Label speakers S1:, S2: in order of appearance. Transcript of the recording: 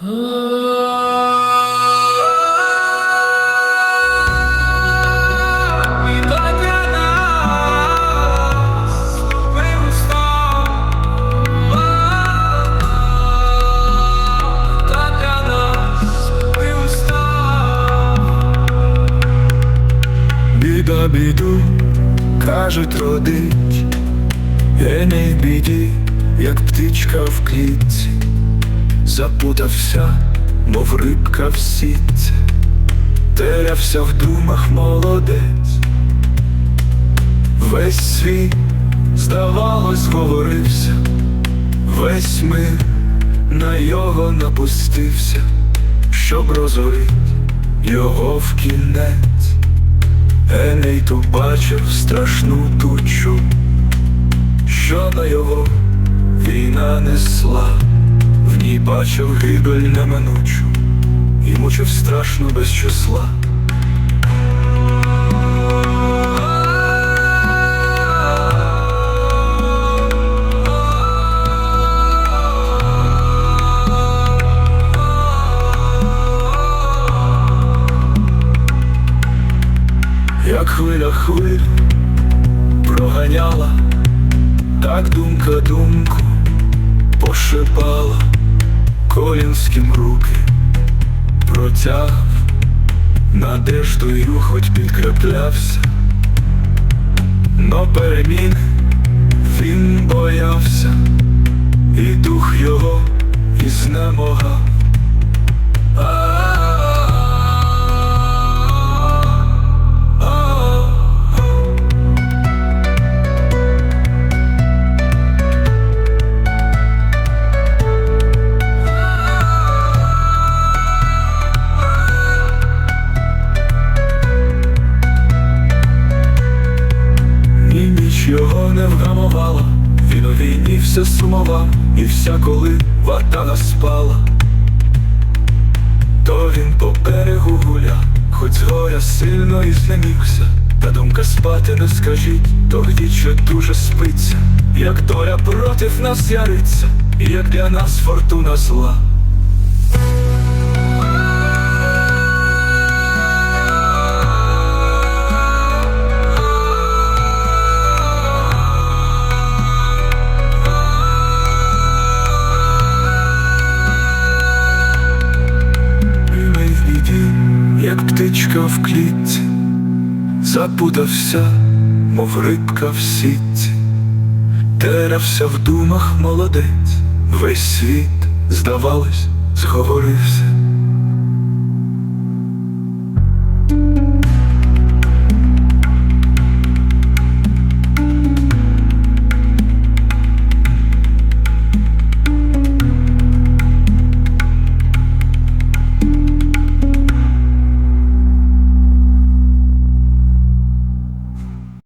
S1: Біда біду, кажуть, родить, Геній в біді, як птичка в клітці, запутався, мов рибка в сітці, терявся в думах молодець, весь світ, здавалось, говорився, весь мир на його напустився, щоб розорить його в кінець. Еней ту бачив страшну тучу, що на його війна несла, ній бачив гибель неминучу, і мучив страшно без числа. Як хвиля хвиль проганяла, так думка думку пошипала, колінським руки. Протяг, надеждою хоч підкреплявся, но перемін він боявся, і дух його і І не вгамувала, він у війні все сумував, і вся коли вартана спала, то він по берегу гуляв, хоч з горя сильно і знемігся, та думка спати не скажіть, то що дуже спиться, як доля против нас яриться, і як для нас фортуна зла. Птичка в клітці, запутався, мов рибка в сітці, терався в думах молодець, весь світ, здавалось, зговорився.